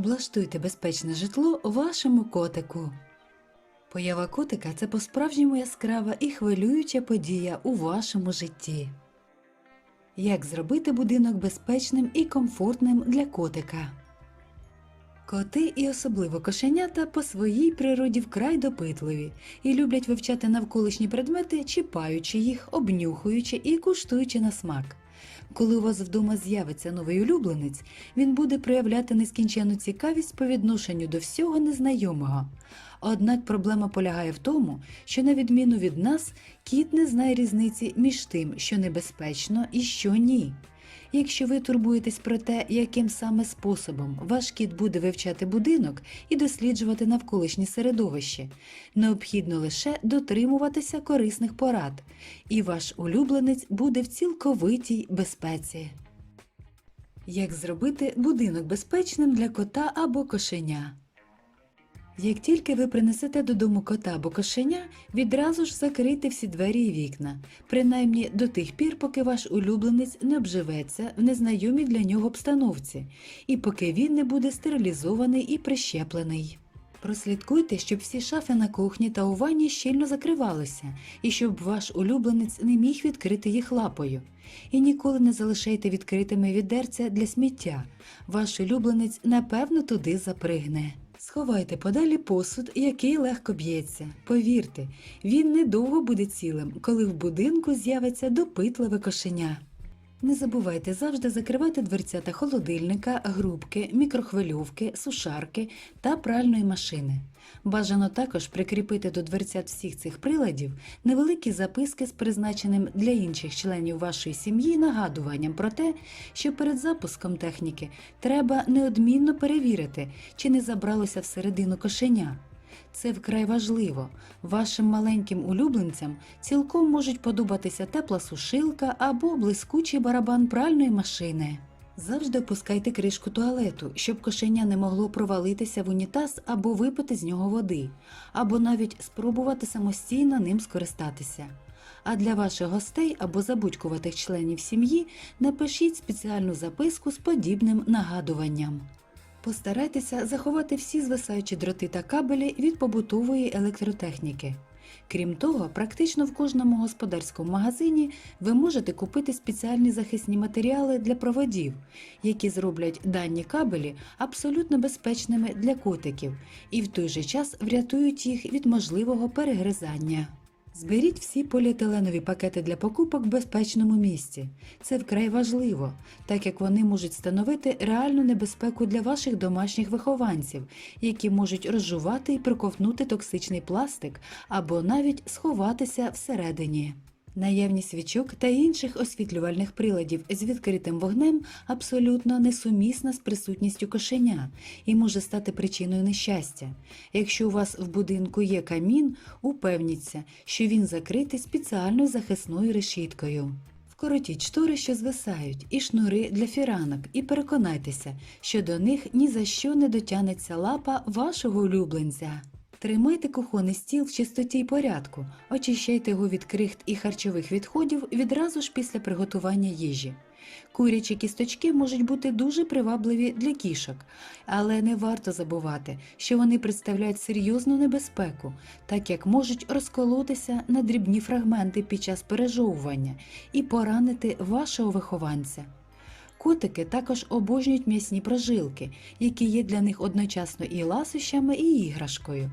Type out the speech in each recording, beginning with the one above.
Облаштуйте безпечне житло вашому котику. Поява котика це по-справжньому яскрава і хвилююча подія у вашому житті. Як зробити будинок безпечним і комфортним для котика? Коти і особливо кошенята по своїй природі вкрай допитливі і люблять вивчати навколишні предмети, чіпаючи їх, обнюхуючи і куштуючи на смак. Коли у вас вдома з'явиться новий улюбленець, він буде проявляти нескінчену цікавість по відношенню до всього незнайомого. Однак проблема полягає в тому, що на відміну від нас, кіт не знає різниці між тим, що небезпечно і що ні. Якщо ви турбуєтесь про те, яким саме способом ваш кіт буде вивчати будинок і досліджувати навколишнє середовище, необхідно лише дотримуватися корисних порад, і ваш улюбленець буде в цілковитій безпеці. Як зробити будинок безпечним для кота або кошеня? Як тільки ви принесете додому кота або кошеня, відразу ж закрийте всі двері і вікна, принаймні до тих пір, поки ваш улюбленець не обживеться в незнайомій для нього обстановці, і поки він не буде стерилізований і прищеплений. Прослідкуйте, щоб всі шафи на кухні та у ванні щільно закривалися, і щоб ваш улюбленець не міг відкрити їх лапою. І ніколи не залишайте відкритими відерця для сміття. Ваш улюбленець напевно туди запригне. Сховайте подалі посуд, який легко б'ється. Повірте, він недовго буде цілим, коли в будинку з'явиться допитливе кошеня. Не забувайте завжди закривати дверцята холодильника, грубки, мікрохвильовки, сушарки та пральної машини. Бажано також прикріпити до дверцят всіх цих приладів невеликі записки з призначеним для інших членів вашої сім'ї нагадуванням про те, що перед запуском техніки треба неодмінно перевірити, чи не забралося всередину кошеня. Це вкрай важливо. Вашим маленьким улюбленцям цілком можуть подобатися тепла сушилка або блискучий барабан пральної машини. Завжди опускайте кришку туалету, щоб кошеня не могло провалитися в унітаз або випити з нього води, або навіть спробувати самостійно ним скористатися. А для ваших гостей або забудькуватих членів сім'ї напишіть спеціальну записку з подібним нагадуванням. Постарайтеся заховати всі звисаючі дроти та кабелі від побутової електротехніки. Крім того, практично в кожному господарському магазині ви можете купити спеціальні захисні матеріали для проводів, які зроблять дані кабелі абсолютно безпечними для котиків і в той же час врятують їх від можливого перегризання. Зберіть всі поліетиленові пакети для покупок в безпечному місці. Це вкрай важливо, так як вони можуть становити реальну небезпеку для ваших домашніх вихованців, які можуть розжувати і проковтнути токсичний пластик або навіть сховатися всередині. Наявність свічок та інших освітлювальних приладів з відкритим вогнем абсолютно несумісна з присутністю кошеня і може стати причиною нещастя. Якщо у вас в будинку є камін, упевніться, що він закритий спеціальною захисною решіткою. Вкоротіть штори, що звисають, і шнури для фіранок, і переконайтеся, що до них ні за що не дотягнеться лапа вашого улюбленця. Тримайте кухонний стіл в чистоті й порядку, очищайте його від крихт і харчових відходів відразу ж після приготування їжі. Курячі кісточки можуть бути дуже привабливі для кішок, але не варто забувати, що вони представляють серйозну небезпеку, так як можуть розколотися на дрібні фрагменти під час пережовування і поранити вашого вихованця. Котики також обожнюють м'ясні прожилки, які є для них одночасно і ласощами, і іграшкою.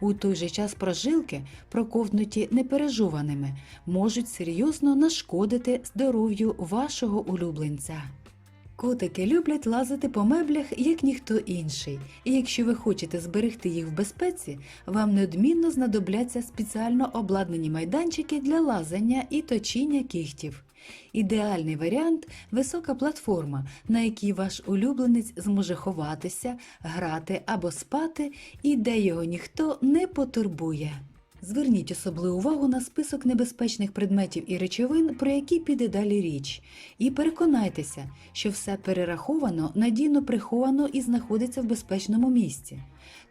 У той же час прожилки, проковтнуті непережованими, можуть серйозно нашкодити здоров'ю вашого улюбленця. Котики люблять лазити по меблях, як ніхто інший, і якщо ви хочете зберегти їх в безпеці, вам неодмінно знадобляться спеціально обладнані майданчики для лазання і точіння кігтів. Ідеальний варіант висока платформа, на якій ваш улюбленець зможе ховатися, грати або спати, і де його ніхто не потурбує. Зверніть особливу увагу на список небезпечних предметів і речовин, про які піде далі річ, і переконайтеся, що все перераховано, надійно приховано і знаходиться в безпечному місці.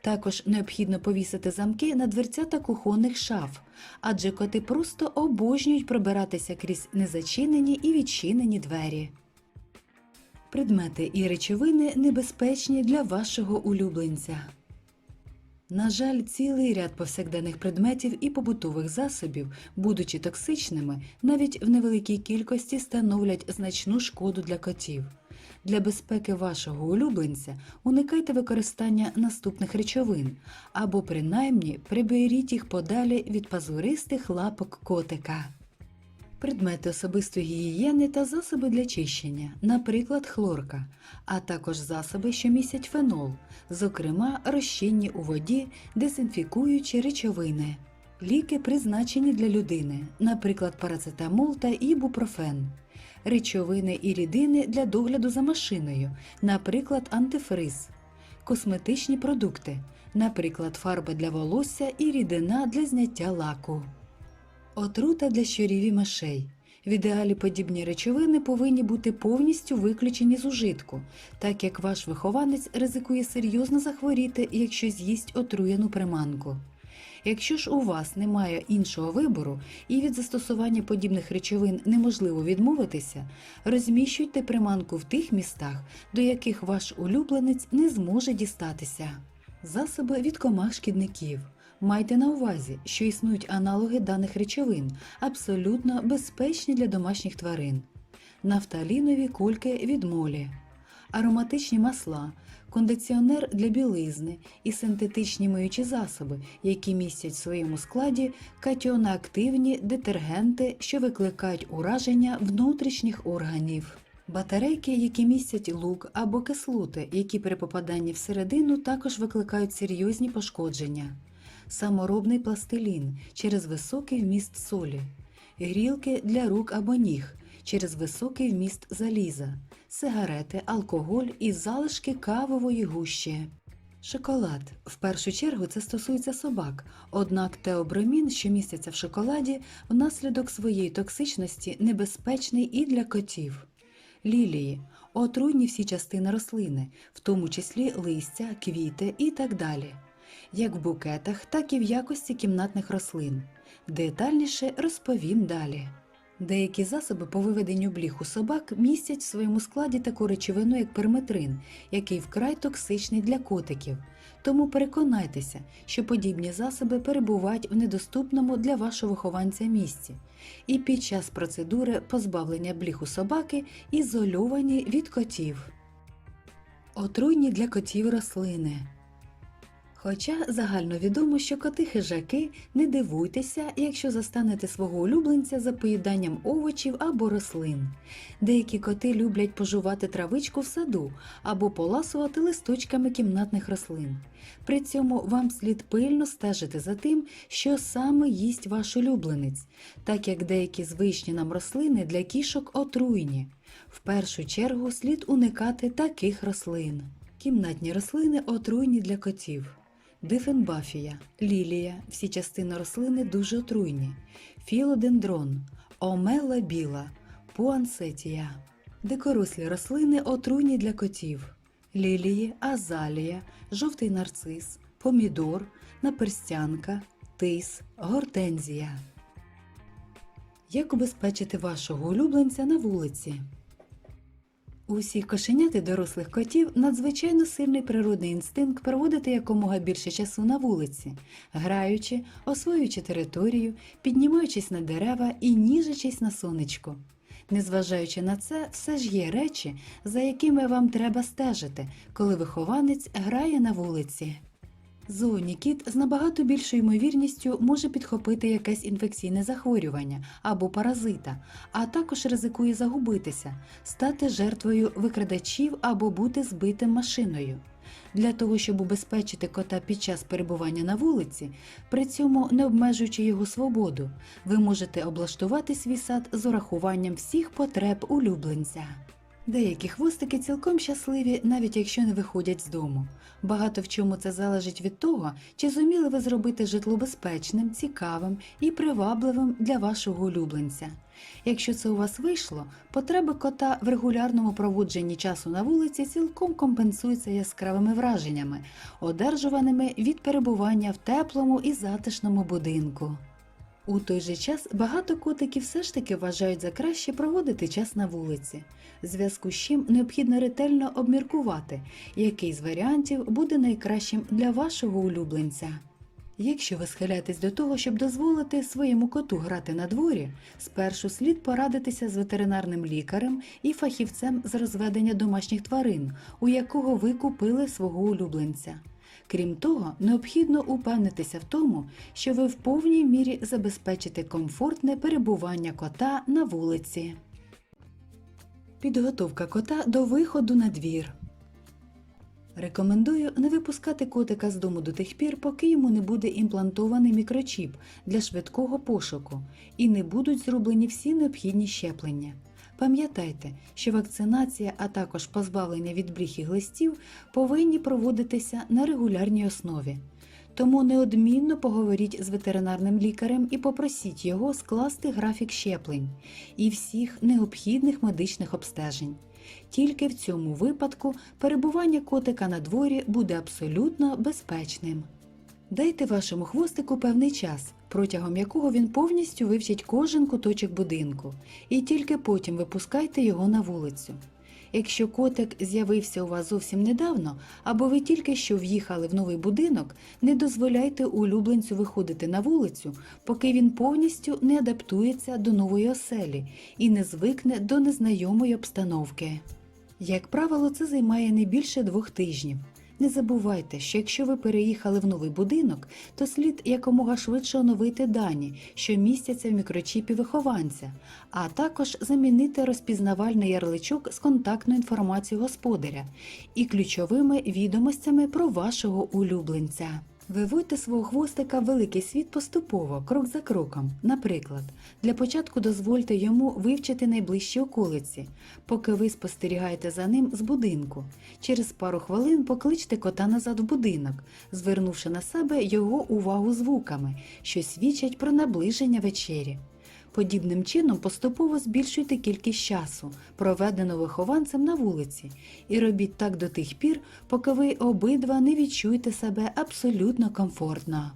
Також необхідно повісити замки на дверцята кухонних шаф, адже коти просто обожнюють пробиратися крізь незачинені і відчинені двері. Предмети і речовини небезпечні для вашого улюбленця. На жаль, цілий ряд повсякденних предметів і побутових засобів, будучи токсичними, навіть в невеликій кількості становлять значну шкоду для котів. Для безпеки вашого улюбленця уникайте використання наступних речовин або принаймні приберіть їх подалі від пазуристих лапок котика. Предмети особистої гігієни та засоби для чищення, наприклад, хлорка, а також засоби, що містять фенол, зокрема розчинні у воді, дезінфікуючі речовини, ліки, призначені для людини, наприклад, парацетамол та ібупрофен, речовини і рідини для догляду за машиною, наприклад, антифриз, косметичні продукти, наприклад, фарба для волосся і рідина для зняття лаку. Отрута для щурів і мишей. В ідеалі подібні речовини повинні бути повністю виключені з ужитку, так як ваш вихованець ризикує серйозно захворіти, якщо з'їсть отруєну приманку. Якщо ж у вас немає іншого вибору і від застосування подібних речовин неможливо відмовитися, розміщуйте приманку в тих містах, до яких ваш улюбленець не зможе дістатися. Засоби від комах шкідників. Майте на увазі, що існують аналоги даних речовин, абсолютно безпечні для домашніх тварин. Нафталінові кульки від молі, ароматичні масла, кондиціонер для білизни і синтетичні миючі засоби, які містять в своєму складі катіоноактивні детергенти, що викликають ураження внутрішніх органів. Батарейки, які містять лук або кислоти, які при попаданні всередину також викликають серйозні пошкодження саморобний пластилін через високий вміст солі, грілки для рук або ніг через високий вміст заліза, сигарети, алкоголь і залишки кавової гущі. Шоколад. В першу чергу це стосується собак, однак теобромін, що міститься в шоколаді, внаслідок своєї токсичності небезпечний і для котів. Лілії отруйні всі частини рослини, в тому числі листя, квіти і так далі як в букетах, так і в якості кімнатних рослин. Детальніше розповім далі. Деякі засоби по виведенню бліх собак містять в своєму складі таку речовину, як перметрин, який вкрай токсичний для котиків. Тому переконайтеся, що подібні засоби перебувають в недоступному для вашого вихованця місці, і під час процедури позбавлення бліх у собаки ізольовані від котів. Отруйні для котів рослини. Хоча загально відомо, що коти хижаки не дивуйтеся, якщо застанете свого улюбленця за поїданням овочів або рослин. Деякі коти люблять пожувати травичку в саду або поласувати листочками кімнатних рослин. При цьому вам слід пильно стежити за тим, що саме їсть ваш улюбленець, так як деякі звичні нам рослини для кішок отруйні. В першу чергу слід уникати таких рослин. Кімнатні рослини отруйні для котів. Дифенбафія, лілія, всі частини рослини дуже отруйні, філодендрон, омела біла, пуансетія. Дикорослі рослини отруйні для котів, лілії, азалія, жовтий нарцис, помідор, наперстянка, тис, гортензія. Як убезпечити вашого улюбленця на вулиці? У всіх кошенят і дорослих котів надзвичайно сильний природний інстинкт проводити якомога більше часу на вулиці, граючи, освоюючи територію, піднімаючись на дерева і ніжачись на сонечко. Незважаючи на це, все ж є речі, за якими вам треба стежити, коли вихованець грає на вулиці. Зоонікіт з набагато більшою ймовірністю може підхопити якесь інфекційне захворювання або паразита, а також ризикує загубитися, стати жертвою викрадачів або бути збитим машиною. Для того, щоб убезпечити кота під час перебування на вулиці, при цьому не обмежуючи його свободу, ви можете облаштувати свій сад з урахуванням всіх потреб улюбленця. Деякі хвостики цілком щасливі, навіть якщо не виходять з дому. Багато в чому це залежить від того, чи зуміли ви зробити житло безпечним, цікавим і привабливим для вашого улюбленця. Якщо це у вас вийшло, потреби кота в регулярному проводженні часу на вулиці цілком компенсуються яскравими враженнями, одержуваними від перебування в теплому і затишному будинку. У той же час багато котиків все ж таки вважають за краще проводити час на вулиці, зв'язку з чим необхідно ретельно обміркувати, який з варіантів буде найкращим для вашого улюбленця. Якщо ви схиляєтесь до того, щоб дозволити своєму коту грати на дворі, спершу слід порадитися з ветеринарним лікарем і фахівцем з розведення домашніх тварин, у якого ви купили свого улюбленця. Крім того, необхідно упевнитися в тому, що ви в повній мірі забезпечите комфортне перебування кота на вулиці. Підготовка кота до виходу на двір. Рекомендую не випускати котика з дому до тих пір, поки йому не буде імплантований мікрочіп для швидкого пошуку і не будуть зроблені всі необхідні щеплення. Пам'ятайте, що вакцинація, а також позбавлення від бліх і глистів повинні проводитися на регулярній основі. Тому неодмінно поговоріть з ветеринарним лікарем і попросіть його скласти графік щеплень і всіх необхідних медичних обстежень. Тільки в цьому випадку перебування котика на дворі буде абсолютно безпечним. Дайте вашому хвостику певний час, протягом якого він повністю вивчить кожен куточок будинку, і тільки потім випускайте його на вулицю. Якщо котик з'явився у вас зовсім недавно, або ви тільки що в'їхали в новий будинок, не дозволяйте улюбленцю виходити на вулицю, поки він повністю не адаптується до нової оселі і не звикне до незнайомої обстановки. Як правило, це займає не більше двох тижнів. Не забувайте, що якщо ви переїхали в новий будинок, то слід якомога швидше оновити дані, що містяться в мікрочіпі вихованця, а також замінити розпізнавальний ярличок з контактною інформацією господаря і ключовими відомостями про вашого улюбленця. Виводьте свого хвостика в великий світ поступово, крок за кроком. Наприклад, для початку дозвольте йому вивчити найближчі околиці, поки ви спостерігаєте за ним з будинку. Через пару хвилин покличте кота назад в будинок, звернувши на себе його увагу звуками, що свідчать про наближення вечері. Подібним чином поступово збільшуйте кількість часу, проведеного вихованцем на вулиці, і робіть так до тих пір, поки ви обидва не відчуєте себе абсолютно комфортно.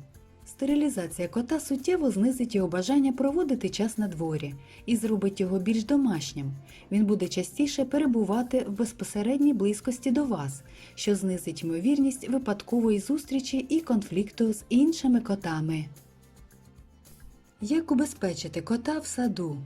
Стерилізація кота суттєво знизить його бажання проводити час на дворі і зробить його більш домашнім. Він буде частіше перебувати в безпосередній близькості до вас, що знизить ймовірність випадкової зустрічі і конфлікту з іншими котами. Як убезпечити кота в саду?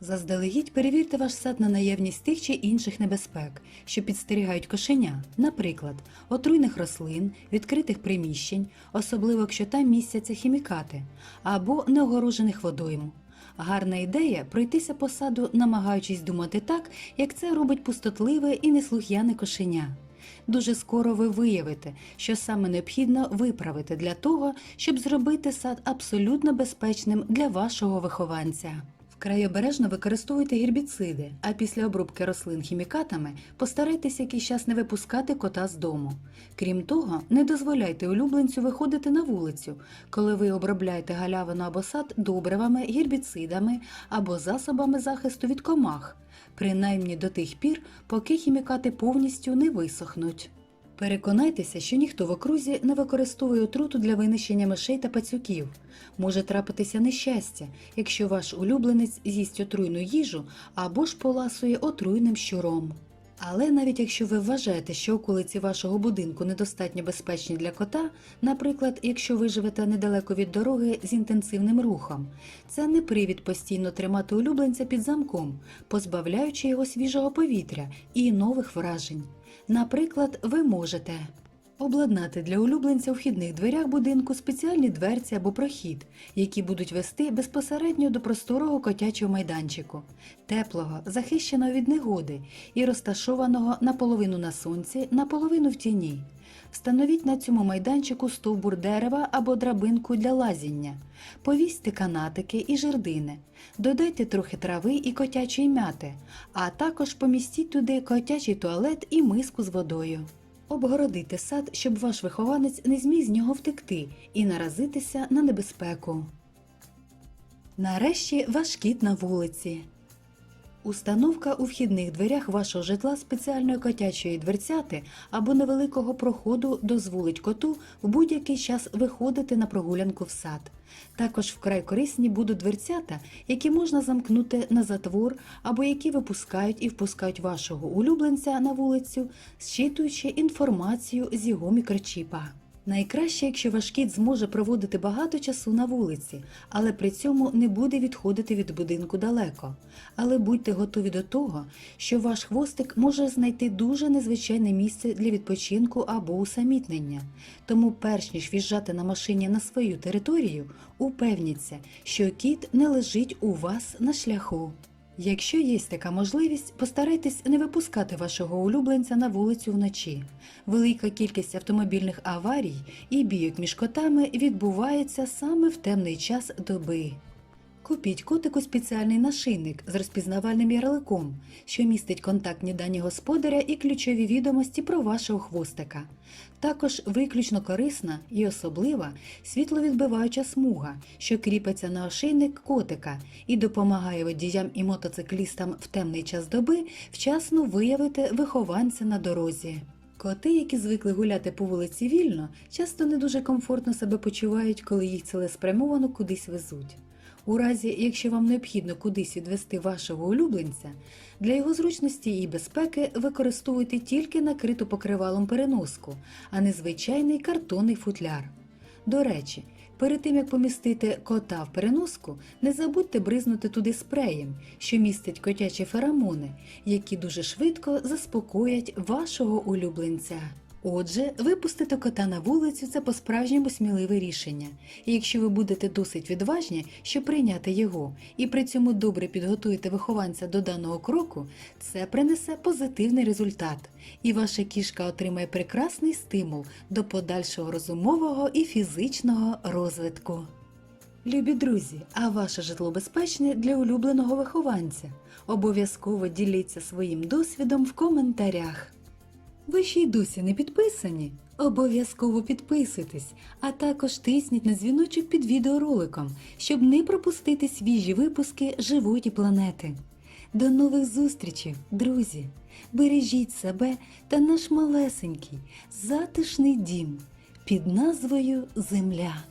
Заздалегідь перевірте ваш сад на наявність тих чи інших небезпек, що підстерігають кошеня, наприклад, отруйних рослин, відкритих приміщень, особливо якщо там містяться хімікати, або неогорожених водойм. Гарна ідея пройтися по саду, намагаючись думати так, як це робить пустотливе і неслух'яне кошеня. Дуже скоро ви виявите, що саме необхідно виправити для того, щоб зробити сад абсолютно безпечним для вашого вихованця. Вкрай обережно використовуйте гербіциди, а після обробки рослин хімікатами постарайтеся якийсь час не випускати кота з дому. Крім того, не дозволяйте улюбленцю виходити на вулицю, коли ви обробляєте галявину або сад добривами, гербіцидами або засобами захисту від комах, принаймні до тих пір, поки хімікати повністю не висохнуть. Переконайтеся, що ніхто в окрузі не використовує отруту для винищення мишей та пацюків. Може трапитися нещастя, якщо ваш улюбленець з'їсть отруйну їжу або ж поласує отруйним щуром. Але навіть якщо ви вважаєте, що околиці вашого будинку недостатньо безпечні для кота, наприклад, якщо ви живете недалеко від дороги з інтенсивним рухом, це не привід постійно тримати улюбленця під замком, позбавляючи його свіжого повітря і нових вражень. Наприклад, ви можете обладнати для улюбленця у вхідних дверях будинку спеціальні дверці або прохід, які будуть вести безпосередньо до просторого котячого майданчику, теплого, захищеного від негоди і розташованого наполовину на сонці, наполовину в тіні. Встановіть на цьому майданчику стовбур дерева або драбинку для лазіння, повісьте канатики і жердини, додайте трохи трави і котячої м'яти, а також помістіть туди котячий туалет і миску з водою. Обгородити сад, щоб ваш вихованець не зміг з нього втекти і наразитися на небезпеку. Нарешті ваш кіт на вулиці. Установка у вхідних дверях вашого житла спеціальної котячої дверцяти або невеликого проходу дозволить коту в будь-який час виходити на прогулянку в сад. Також вкрай корисні будуть дверцята, які можна замкнути на затвор або які випускають і впускають вашого улюбленця на вулицю, зчитуючи інформацію з його мікрочіпа. Найкраще, якщо ваш кіт зможе проводити багато часу на вулиці, але при цьому не буде відходити від будинку далеко. Але будьте готові до того, що ваш хвостик може знайти дуже незвичайне місце для відпочинку або усамітнення. Тому, перш ніж в'їжджати на машині на свою територію, упевніться, що кіт не лежить у вас на шляху. Якщо є така можливість, постарайтесь не випускати вашого улюбленця на вулицю вночі. Велика кількість автомобільних аварій і бійок між котами відбувається саме в темний час доби. Купіть котику спеціальний нашийник з розпізнавальним ярликом, що містить контактні дані господаря і ключові відомості про вашого хвостика. Також виключно корисна і особлива світловідбиваюча смуга, що кріпиться на ошейник котика і допомагає водіям і мотоциклістам в темний час доби вчасно виявити вихованця на дорозі. Коти, які звикли гуляти по вулиці вільно, часто не дуже комфортно себе почувають, коли їх цілеспрямовано кудись везуть. У разі, якщо вам необхідно кудись відвести вашого улюбленця, для його зручності і безпеки використовуйте тільки накриту покривалом переноску, а не звичайний картонний футляр. До речі, перед тим як помістити кота в переноску, не забудьте бризнути туди спреєм, що містить котячі феромони, які дуже швидко заспокоять вашого улюбленця. Отже, випустити кота на вулицю це по-справжньому сміливе рішення. І якщо ви будете досить відважні, щоб прийняти його, і при цьому добре підготуєте вихованця до даного кроку, це принесе позитивний результат, і ваша кішка отримає прекрасний стимул до подальшого розумового і фізичного розвитку. Любі друзі, а ваше житло безпечне для улюбленого вихованця? Обов'язково діліться своїм досвідом в коментарях. Ви ще й досі не підписані? Обов'язково підписуйтесь, а також тисніть на дзвіночок під відеороликом, щоб не пропустити свіжі випуски живої планети. До нових зустрічей, друзі! Бережіть себе та наш малесенький, затишний дім під назвою Земля.